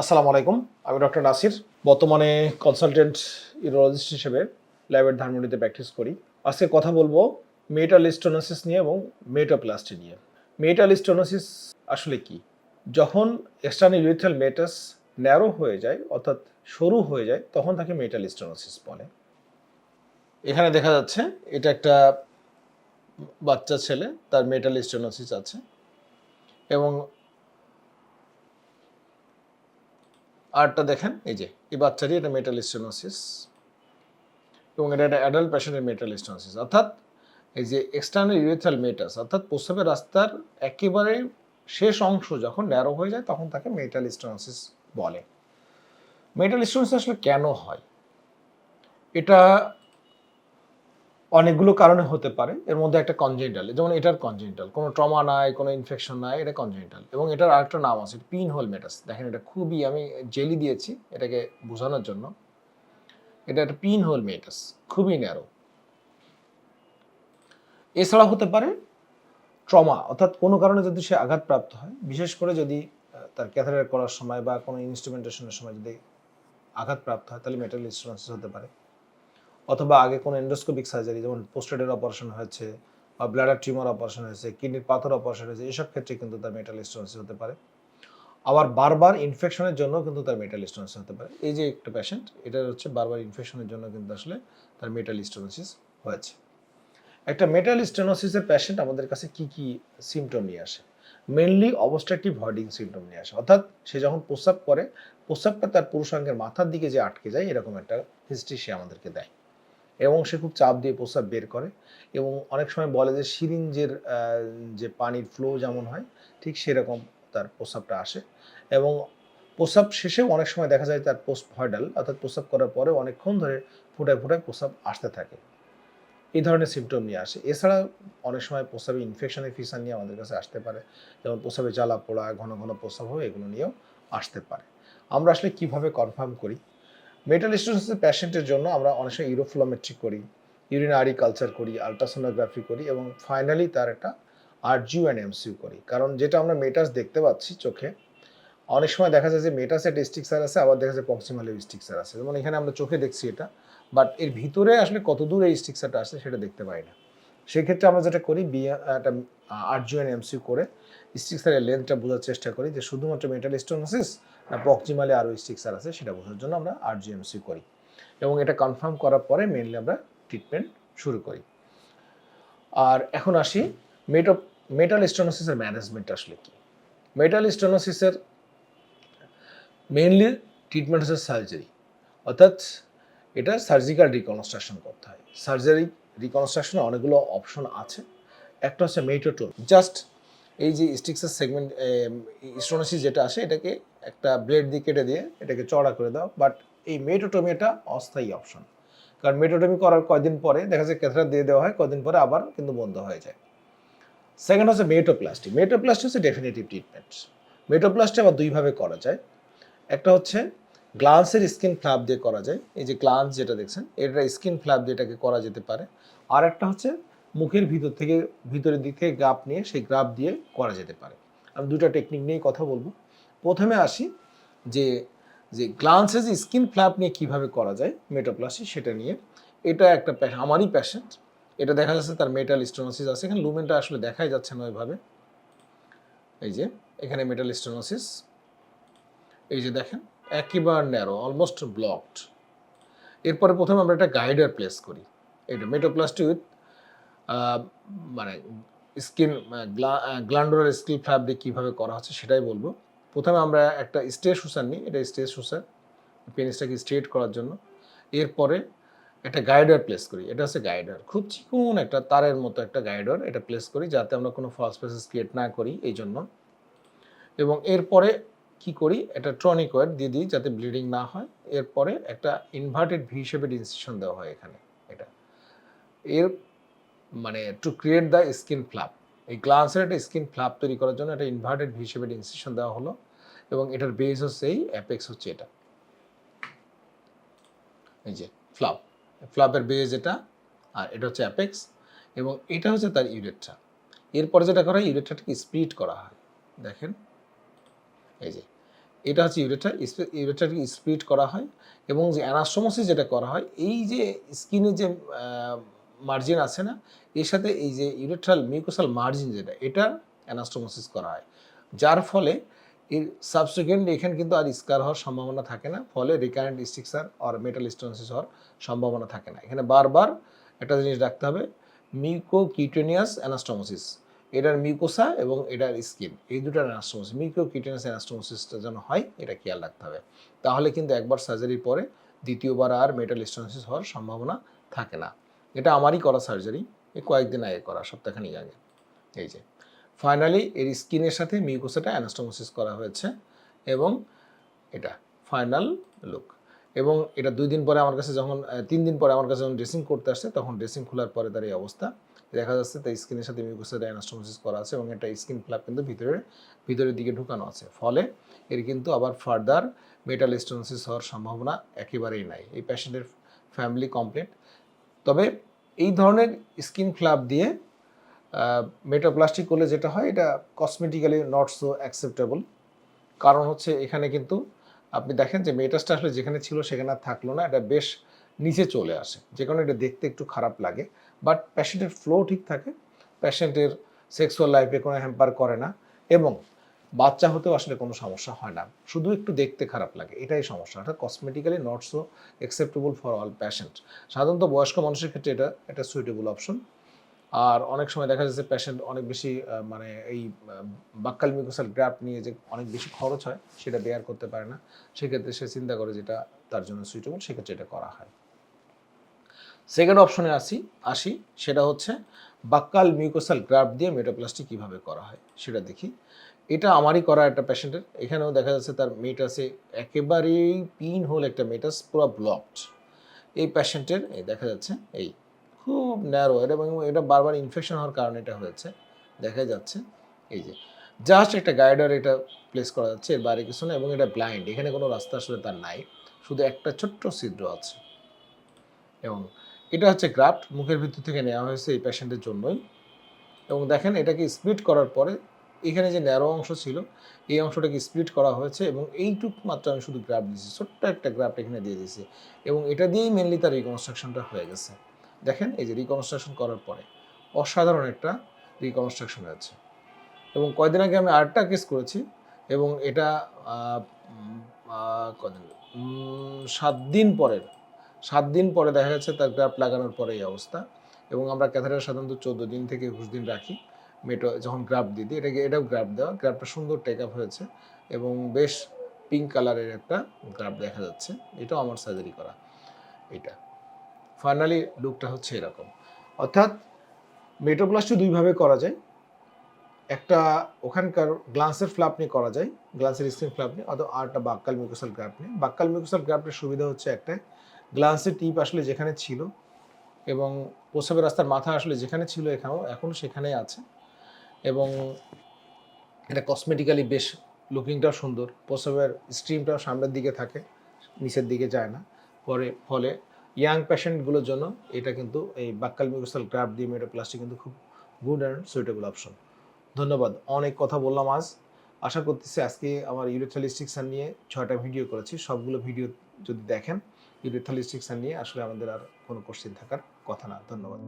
আসসালামু আলাইকুম। আমি ডক্টর নাসির। বর্তমানে কনসালটেন্ট ইউরোলজিস্ট হিসেবে ল্যাবের ধানমন্ডিতে প্র্যাকটিস করি। আজকে কথা বলব মেটালিস্টোনোসিস নিয়ে এবং মেটোপ্লাস্টি নিয়ে। মেটালিস্টোনোসিস আসলে কি? যখন এক্সটার্নাল ইউরিথ্রাল মেটাস ন্যারো হয়ে যায়, অর্থাৎ সরু হয়ে যায়, তখন তাকে মেটালিস্টোনোসিস বলে। এখানে দেখা যাচ্ছে, এটা একটা বাচ্চা ছেলে, তার মেটালিস্টোনোসিস আছে। এবং আরটা দেখেন, এই যে, এই বাচ্চারই এটা মেটাল স্টেনোসিস এবং এটা একটা অ্যাডাল্ট পেশেন্টের মেটাল স্টেনোসিস। অর্থাৎ এই যে এক্সটার্নাল ইউরেথাল মেটাস অর্থাৎ প্রস্রাবের রাস্তার একেবারে শেষ অংশ যখন ন্যারো হয়ে যায়, তখন তাকে মেটাল স্টেনোসিস বলে। মেটাল স্টেনোসিস আসলে কেন হয়? এটা অনেকগুলো কারণে হতে পারে। এর মধ্যে একটা কনজেন্টাল যেমন এটার কনজেন্টাল কোনো ট্রমা নাই, কোনো ইনফেকশন নাই, এটা কনজেন্টাল এবং এটার আরেকটা নাম আছে পিন হোল মেটাস দেখেন এটা খুবই আমি জেলি দিয়েছি এটাকে বোঝানোর জন্য। এটা একটা পিন হোল মেটাস খুবই ন্যারো এছাড়া হতে পারে ট্রমা অর্থাৎ কোনো কারণে যদি সে আঘাতপ্রাপ্ত হয়, বিশেষ করে যদি তার ক্যাথারেট করার সময় বা কোনো ইনস্ট্রুমেন্টেশনের সময় যদি আঘাতপ্রাপ্ত হয়, তাহলে মেটাল ইনস্ট্রুমেন্সিস হতে পারে। অথবা আগে কোনো এন্ডোস্কোপিক সার্জারি যেমন পোস্টেডের অপারেশন হয়েছে বা ব্লাডার টিউমার অপারেশন হয়েছে কিডনির পাথর অপারেশন হয়েছে, এসব ক্ষেত্রে কিন্তু তার মেটাল স্টোনসিস হতে পারে। আবার বারবার ইনফেকশনের জন্য কিন্তু তার মেটাল স্টোনসিস হতে পারে। এই যে একটা পেশেন্ট এটা হচ্ছে বারবার ইনফেকশনের জন্য কিন্তু আসলে তার মেটাল স্টোনোসিস হয়েছে। একটা মেটাল স্টেনোসিসের পেশেন্ট আমাদের কাছে কি কি সিমটম নিয়ে আসে? মেনলি অবস্ট্রাকটিভ ভয়েডিং সিমটম নিয়ে আসে। অর্থাৎ সে যখন প্রস্রাব করে, প্রস্রাবটা তার পুরুষাঙ্গের মাথার দিকে যে আটকে যায়, এরকম একটা হিস্ট্রি সে আমাদেরকে দেয়। এবং সে খুব চাপ দিয়ে প্রস্রাব বের করে এবং অনেক সময় বলে যে সিরিঞ্জের যে পানির ফ্লো যেমন হয়, ঠিক সেরকম তার প্রস্রাবটা আসে এবং প্রস্রাব শেষেও অনেক সময় দেখা যায় তার পোস্ট ভয়ডাল অর্থাৎ প্রস্রাব করার পরে অনেকক্ষণ ধরে ফুটায় ফুটায় প্রস্রাব আসতে থাকে। এই ধরনের সিমটম নিয়ে আসে। এছাড়া অনেক সময় প্রস্রাবে ইনফেকশনের ফিসার নিয়ে আমাদের কাছে আসতে পারে, যেমন প্রস্রাবে জ্বালা পোড়া, ঘন ঘন প্রস্রাব হবে, এগুলো নিয়েও আসতে পারে। আমরা আসলে কীভাবে কনফার্ম করি? মেটাল স্টোসিসের প্যাশেন্টের জন্য আমরা অনেক সময় ইউরোফ্লোমেট্রি করি ইউরিনারি কালচার করি আলট্রাসোনোগ্রাফি করি এবং ফাইনালি তার একটা আরজিউ অ্যান্ড এমসিউ করি। কারণ যেটা আমরা মেটাস দেখতে পাচ্ছি চোখে, অনেক সময় দেখা যায় যে মেটাসে স্টিক্সার আছে, আবার দেখা যায় প্রক্সিমালে স্টিক্সার আছে। যেমন এখানে আমরা চোখে দেখছি এটা বাট এর ভিতরে আসলে কত দূর এই স্টিক্সারটা আসছে সেটা দেখতে পাই না। সেক্ষেত্রে আমরা যেটা করি বি একটা আরজিউ অ্যান্ড এমসিউ করে স্টিক্সারের লেন্থটা বোঝার চেষ্টা করি যে শুধুমাত্র মেটাল স্টোনোসিস না প্রক্সিমালে আরও স্টিক্সার আছে, সেটা বোঝার জন্য আমরা আরজিএমসি করি। এবং এটা কনফার্ম করার পরে মেনলি আমরা ট্রিটমেন্ট শুরু করি। আর এখন আসি মেটো মেটাল স্টোনোসিসের ম্যানেজমেন্ট আসলে কি? মেটাল স্টোনোসিসের মেনলি ট্রিটমেন্ট হচ্ছে সার্জারি অর্থাৎ এটা সার্জিক্যাল রিকনস্ট্রাকশন করতে হয়। সার্জারি রিকনস্ট্রাকশনে অনেকগুলো অপশন আছে। একটা হচ্ছে মেটোটোম জাস্ট এই যে স্টিক্সের সেগমেন্ট স্টোনোসিস যেটা আসে, এটাকে একটা ব্লেড দিয়ে কেটে দিয়ে এটাকে চড়া করে দাও বাট এই মেটোটমি এটা অস্থায়ী অপশন কারণ মেটোটমি করার কয়দিন পরে, দেখা যায় ক্যাথরা দিয়ে দেওয়া হয়, কয়দিন পরে আবার কিন্তু বন্ধ হয়ে যায়। সেকেন্ড হচ্ছে মেটোপ্লাস্টি। মেটোপ্লাস্টি হচ্ছে ডেফিনেটিভ ট্রিটমেন্ট মেটোপ্লাস্টি আবার দুইভাবে করা যায়। একটা হচ্ছে গ্লান্সের স্কিন ফ্ল্যাপ দিয়ে করা যায়। এই যে গ্লান্স যেটা দেখছেন, এটা স্কিন ফ্ল্যাপ দিয়ে এটাকে করা যেতে পারে। আর একটা হচ্ছে মুখের ভিতর থেকে, ভিতরের দিক থেকে গ্রাফ নিয়ে সেই গ্রাফ দিয়ে করা যেতে পারে। আমি দুটো টেকনিক নিয়ে কথা বলব। প্রথমে আসি যে যে গ্লান্সের যে স্কিন ফ্ল্যাপ নিয়ে কীভাবে করা যায় মেটোপ্লাসি সেটা নিয়ে। এটা একটা আমারই প্যাশেন্ট এটা দেখা যাচ্ছে তার মেটাল স্টোনোসিস আছে, এখানে লুমেনটা আসলে দেখাই যাচ্ছে না ওইভাবে। এই যে, এখানে মেটাল স্টোনোসিস এই যে দেখেন, একেবারে ন্যারো অলমোস্ট ব্লকড এরপরে প্রথমে আমরা একটা গাইডার প্লেস করি, এটা মেটোপ্লাস্টি উইথ মানে স্কিন গ্ল্যান্ডোলার স্কিল ফ্ল্যাপ দিয়ে কীভাবে করা হচ্ছে সেটাই বলব। প্রথমে আমরা একটা স্টে সুসার নিই, এটা স্টে সুসার পেনিসটাকে স্ট্রেট করার জন্য। এরপরে একটা গাইডার প্লেস করি, এটা হচ্ছে গাইডার। খুব চিকুন একটা তারের মতো একটা গাইডার এটা প্লেস করি, যাতে আমরা কোনো ফলস প্লেসেস ক্রিয়েট না করি এই জন্য। এবং এরপরে কি করি, একটা ট্রনিক ওয়েট দিয়ে দিই যাতে ব্লিডিং না হয়। এরপরে একটা ইনভার্টেড ভি হিসেবে ইনসিশন দেওয়া হয় এখানে, এটা। এর মানে to create the skin flap এই গ্লান্সের একটা স্কিন ফ্লাপ তৈরি করার জন্য একটা ইনভার্টেড শেপের ইনসিশন দেওয়া হলো এবং এটার বেস হচ্ছে এই অ্যাপেক্স হচ্ছে এটা। এই যে ফ্লাপ ফ্লাপের বেস এটা আর এটা হচ্ছে অ্যাপেক্স এবং এটা হচ্ছে তার ইউরেটটা এরপরে যেটা করা হয় ইউরেটটাকে স্প্লিট করা হয়। দেখেন, এই যে এটা হচ্ছে ইউরেটার ইউরেটারকে স্প্লিট করা হয় এবং যে অ্যানাস্টোমোসিস যেটা করা হয়, এই যে স্কিনে যে মার্জিন আছে না, এর সাথে এই যে ইউরেট্রাল মিউকোসাল মার্জিন যেটা, এটা অ্যানাস্টোমোসিস করা হয়। যার ফলে এর সাবসিকুয়েন্ট এখানে কিন্তু আর স্কার হওয়ার সম্ভাবনা থাকে না, ফলে রিকারেন্ট স্টিক্সার আর মেটাল স্টোনসিস হওয়ার সম্ভাবনা থাকে না। এখানে বারবার একটা জিনিস রাখতে হবে মিউকো কিউটেনিয়াস অ্যানাস্টোমোসিস এটার মিউকোসা এবং এটার স্কিন এই দুটার অ্যানাস্টোমোসিস মিউকো কিউটেনিয়াস অ্যানাস্টোমোসিসটা যেন হয়, এটা খেয়াল রাখতে হবে। তাহলে কিন্তু একবার সার্জারির পরে দ্বিতীয়বার আর মেটাল স্টোনসিস হওয়ার সম্ভাবনা থাকে না। এটা আমারই করা সার্জারি এ কয়েকদিন আগে করা, সপ্তাহখানিক আগে। এই যে ফাইনালি এর স্কিনের সাথে মিউকোসাটা অ্যানাস্টোমোসিস করা হয়েছে এবং এটা ফাইনাল লুক এবং এটা দুই দিন পরে আমার কাছে যখন তিন দিন পরে আমার কাছে যখন ড্রেসিং করতে আসছে, তখন ড্রেসিং খোলার পরে তার এই অবস্থা। দেখা যাচ্ছে তাই স্কিনের সাথে মিউকোসাটা অ্যানাস্টোমোসিস করা আছে এবং এটা স্কিন ফ্ল্যাপ কিন্তু ভিতরে, ভিতরের দিকে ঢুকানো আছে। ফলে এর কিন্তু আবার ফার্দার মেটাল স্টোনসিস হওয়ার সম্ভাবনা একেবারেই নাই। এই পেশেন্টের ফ্যামিলি কমপ্লিট তবে এই ধরনের স্কিন ফ্ল্যাপ দিয়ে মেটোপ্লাস্টিক করলে যেটা হয়, এটা কসমেটিক্যালি নট সো অ্যাকসেপ্টেবল কারণ হচ্ছে এখানে কিন্তু আপনি দেখেন যে মেটাসটা আসলে যেখানে ছিল সেখানে আর থাকল না, এটা বেশ নিচে চলে আসে। যে কারণে এটা দেখতে একটু খারাপ লাগে। বাট প্যাশেন্টের ফ্লো ঠিক থাকে প্যাশেন্টের সেক্সুয়াল লাইফে কোনো হ্যাম্পার করে না। এবং বাচ্চা হতেও আসলে কোনো সমস্যা হয় না। শুধু একটু দেখতে খারাপ লাগে, এটাই সমস্যা। এটা cosmetically not so acceptable for all patient সাধারণত বয়স্ক মানুষের ক্ষেত্রে এটা একটা সুইটেবল অপশন আর অনেক সময় দেখা যাচ্ছে পেশেন্ট অনেক বেশি মানে এই বাক্কাল মিউকোসাল গ্রাফ নিয়ে যে অনেক বেশি খরচ হয়, সেটা বেয়ার করতে পারে না। সেক্ষেত্রে সে চিন্তা করে যেটা তার জন্য সুইটেবল সেক্ষেত্রে এটা করা হয়। সেকেন্ড অপশনে আসি আসি, সেটা হচ্ছে বাক্কাল মিউকোসাল গ্রাফ দিয়ে মেটোপ্লাস্টি কীভাবে করা হয়, সেটা দেখি। এটা আমারই করা একটা পেশেন্টের এখানেও দেখা যাচ্ছে তার মেটাসে একেবারেই পিন হোল একটা মেটাস পুরো ব্লকড এই পেশেন্টের এই দেখা যাচ্ছে, এই খুব ন্যারো এবং এটা বারবার ইনফেকশন হওয়ার কারণে এটা হয়েছে। দেখা যাচ্ছে, এই যে জাস্ট একটা গাইডার এটা প্লেস করা যাচ্ছে, এর বাইরে কিছু না এবং এটা ব্লাইন্ড এখানে কোনো রাস্তা আসলে তার নাই। শুধু একটা ছোট্ট ছিদ্র আছে। এবং এটা হচ্ছে গ্রাফট মুখের ভিতর থেকে নেওয়া হয়েছে এই পেশেন্টের জন্যই। এবং দেখেন, এটাকে স্প্লিট করার পরে এখানে যে ন্যারো অংশ ছিল, এই অংশটাকে স্প্লিট করা হয়েছে এবং এইটুক মাত্র আমি শুধু গ্রাফ দিয়েছি। ছোট্ট একটা গ্রাফট এখানে দিয়ে দিয়েছি এবং এটা দিয়েই মেনলি তার রিকনস্ট্রাকশনটা হয়ে গেছে। দেখেন, এই যে রিকনস্ট্রাকশন করার পরে অসাধারণ একটা রিকনস্ট্রাকশন হয়েছে। এবং কয়দিন আগে আমি আরেকটা কেস করেছি এবং এটা কদিন সাত দিন পরের, সাত দিন পরে দেখা যাচ্ছে তার গ্রাফ লাগানোর পরে এই অবস্থা এবং আমরা ক্যাথারের সাধারণত চোদ্দ দিন থেকে একুশ দিন রাখি। মেটো যখন গ্রাফ দিই দিই, এটাকে এটাও গ্রাফ দেওয়া। গ্রাফটা সুন্দর টেক আপ হয়েছে এবং বেশ পিঙ্ক কালারের একটা গ্রাফ দেখা যাচ্ছে। এটাও আমার সার্জারি করা। এটা। ফাইনালি লুকটা হচ্ছে এরকম। অর্থাৎ মেটোপ্লাস্টি দুইভাবে করা যায়। একটা ওখানকার গ্লান্সের ফ্ল্যাপ নিয়ে করা যায় গ্লান্সের স্ক্রিন ফ্ল্যাপ নিয়ে অথবা আরটা বাক্কাল মিউকোসাল গ্রাফ নিয়ে। বাক্কাল মিউকোসাল গ্রাফের সুবিধা হচ্ছে একটা গ্লান্সের টিপ আসলে যেখানে ছিল এবং প্রসবের রাস্তার মাথা আসলে যেখানে ছিল এখানেও এখনও সেখানেই আছে। এবং এটা কসমেটিক্যালি বেশ লুকিংটাও সুন্দর। প্রসবের স্ট্রিমটাও সামনের দিকে থাকে, নিচের দিকে যায় না। পরে, ফলে ইয়াং পেশেন্টগুলোর জন্য এটা কিন্তু এই বাক্কাল মিউকোসাল গ্রাফ দিয়ে মেটোপ্লাস্টিক কিন্তু খুব গুড অ্যান্ড সুইটেবল অপশন ধন্যবাদ, অনেক কথা বললাম আজ। আশা করতেছি আজকে আমার ইউরেথালিস্টিক্সান নিয়ে ছয়টা ভিডিও করেছি। সবগুলো ভিডিও যদি দেখেন ইউরেথালিস্টিক্সান নিয়ে আসলে আমাদের আর কোনো কোশ্চেন থাকার কথা না। ধন্যবাদ।